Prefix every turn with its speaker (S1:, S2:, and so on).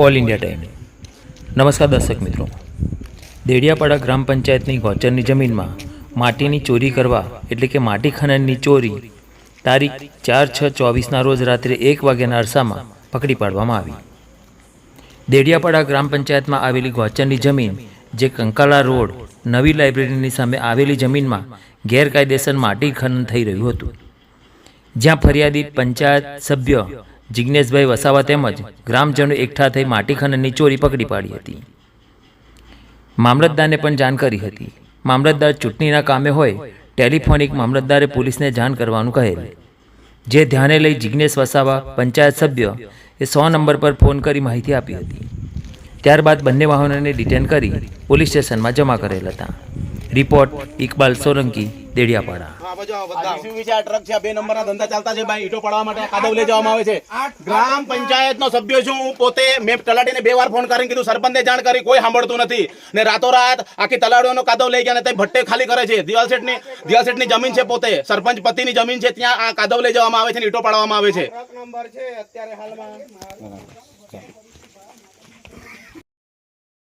S1: All India time. નમસ્કાર દર્શક મિત્રો. દેડિયાપાડા ગ્રામ પંચાયતની ગોચરની જમીનમાં માટીની ચોરી કરવા, એટલે કે માટી ખનનની ચોરી, તારીખ ચાર છ ચોવીસના રોજ રાત્રે એક વાગ્યાના અરસામાં પકડી પાડવામાં આવી. દેડિયાપાડા ગ્રામ પંચાયતમાં આવેલી ગોચરની જમીન, જે કંકાલા રોડ, નવી લાઇબ્રેરીની સામે આવેલી જમીનમાં ગેરકાયદેસર માટી ખનન થઈ રહ્યું હતું. જ્યાં ફરિયાદી પંચાયત સભ્ય જિજ્ઞેશભાઈ વસાવા તેમજ ગ્રામજનો એકઠા થઈ માટી ખનનની ચોરી પકડી પાડી હતી. મામલતદારને પણ જાણ કરી હતી. મામલતદાર ચૂંટણીના કામે હોય, ટેલિફોનિક મામલતદારે પોલીસને જાણ કરવાનું કહેલ જે ધ્યાને લઈ જિજ્ઞેશ વસાવા, પંચાયત સભ્ય, એ સો નંબર પર ફોન કરી માહિતી આપી હતી. ત્યારબાદ બંને વાહનોને ડિટેન કરી પોલીસ સ્ટેશનમાં જમા કરેલ હતા. રિપોર્ટ ઇકબાલ સોલંકી દેડિયાપાડા.
S2: ટ્રક છે, બે નંબરના ધંધા ચાલતા છે ભાઈ. ઈંટો પાડવા માટે કાદવ લઈ જવામાં આવે છે. ગ્રામ પંચાયતનો સભ્ય છું હું. પોતે મેં તલાટીને બે વાર ફોન કરીને કીધું સરપંચને જાણ કરી કોઈ સાંભળતું નથી. ને રાતોરાત આખી તલાટીઓનો કાદવ લઈ ગયા ને તે ભટ્ટે ખાલી કરે છે. દિવાલ શેઠની દિવાલ જમીન છે પોતે. સરપંચ પતિની જમીન છે ત્યાં આ કાદવ લઈ જવામાં આવે છે ને ઈંટો પાડવામાં આવે છે.
S3: છે અત્યારે હાલમાં.